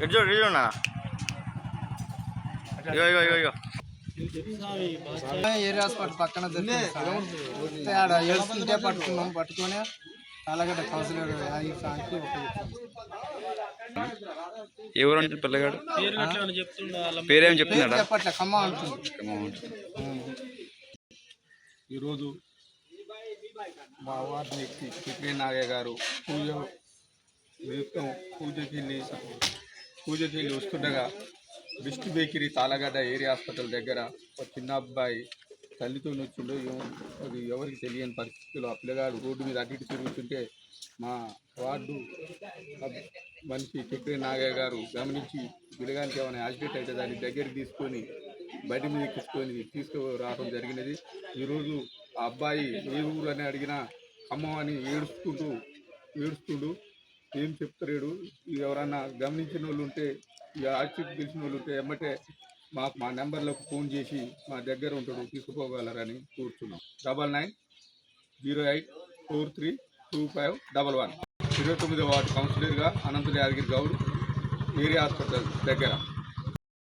ఇటు చూడు ఇటు చూడన్నా ఇగో ఇగో ఇగో. ఇగో ఏరియా హాస్పిటల్ పక్కన దొరికింది ఆడ ఏడుస్తుంటే పట్టుకున్నాం పట్టుకొని అలాగట్ట కౌన్సిలర్ ఎవరు అంటే పిల్లగాడు? పేరేం చెప్తున్నాడా? చెప్పట్లే ఖమ్మం అంటుంది. ఈరోజు మా వార్డు వ్యక్తి నాగయ్య గారు పూజ నిమిత్తం పూజకి వెళ్ళి పూజ వెళ్ళి వస్తుండగా. బిస్ట్ బేకరీ తాళగడ్డ ఏరియా హాస్పిటల్ దగ్గర ఒక చిన్న అబ్బాయి తల్లితో వచ్చిండు అది ఎవరికి తెలియని పరిస్థితుల్లో ఆ పిల్లగాడు రోడ్డు మీద అటు ఇటు తిరుగుతుంటే మా వార్డు మనిషి చక్రి నాగయ్య గారు గమనించి పిల్లగానికి ఏమైనా యాక్సిడెంట్ అయితే దాన్ని దగ్గరికి తీసుకొని బయట మీద తీసుకొని తీసుకురావడం జరిగినది. ఈరోజు ఆ అబ్బాయి ఏ ఊరు అని అడిగినా అమ్మ అని ఏడుస్తుంటూ ఏడుస్తుండు ఏం చెప్తలేడు. ఎవరన్నా గమనించిన వాళ్ళు ఉంటే ఈ యాక్సిడెంట్ తెలిసిన వాళ్ళు ఉంటే ఎమ్మటే మాకు మా నెంబర్లకు ఫోన్ చేసి మా దగ్గర ఉంటాడు తీసుకుపోగలరని కూర్చున్నాం. Double nine zero eight four three two five double one. ఇరవై తొమ్మిదో వార్డు కౌన్సిలర్గా అనంత యాదగిరి గౌడ్ ఏరియా హాస్పిటల్ దగ్గర.